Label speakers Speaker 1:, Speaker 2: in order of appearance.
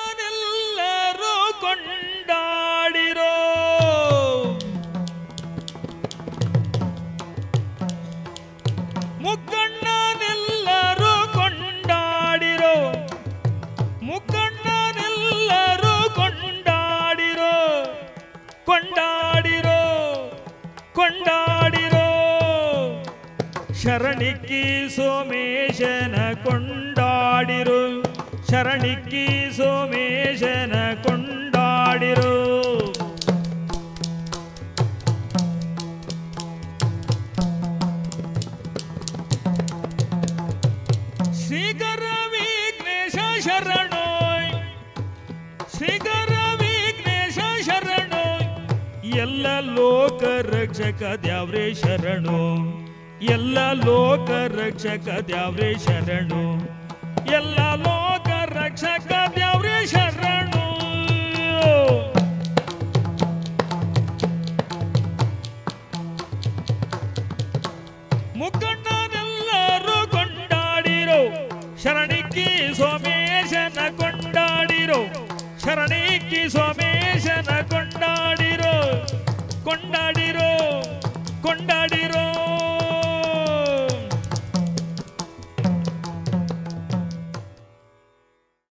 Speaker 1: ಮುಕ್ಕಣ್ಣನೆಲ್ಲರೂ ಕೊಂಡಾಡಿರೋ ಮುಕ್ಕಣ್ಣನೆಲ್ಲರೂ ಕೊಂಡಾಡಿರೋ ಮುಕ್ಕಣ್ಣನೆಲ್ಲರೂ ಕೊಂಡಾಡಿರೋ ಕೊಂಡಾಡಿರೋ ಕೊಂಡಾಡಿರೋ ಶರಣಿಕ್ಕಿ ಸೋಮೇಶನ ಕೊಂಡಾಡಿರು ಶರಣಿಕ್ಕಿ ಸೋಮೇಶನ ಕೊಂಡಾಡಿರು ಶ್ರೀಕರ ವಿಘ್ನೇಶ ಶರಣೋಯ್ ಶ್ರೀಕರ ವಿಘ್ನೇಶ ಶರಣೋಯ್ ಎಲ್ಲ ಲೋಕ ರಕ್ಷಕ ದ್ಯಾವ್ರೇ ಶರಣು ಎಲ್ಲ ಲೋಕ ರಕ್ಷಕ ದ್ಯಾವ್ರೇ ಶರಣು ಎಲ್ಲ ಲೋಕ ರಕ್ಷಕ ದೇವ್ರಿ ಶರಣು. ಮುಖಂಡನೆಲ್ಲರೂ ಕೊಂಡಾಡಿರೋ. ಶರಣಿಕ್ಕಿ ಸೋಮೇಶನ ಕೊಂಡಾಡಿರೋ. ಶರಣಿಕ್ಕಿ ಸೋಮೇಶನ ಕೊಂಡಾಡಿರೋ. ಕೊಂಡಾಡಿರೋ. ಕೊಂಡಾಡಿ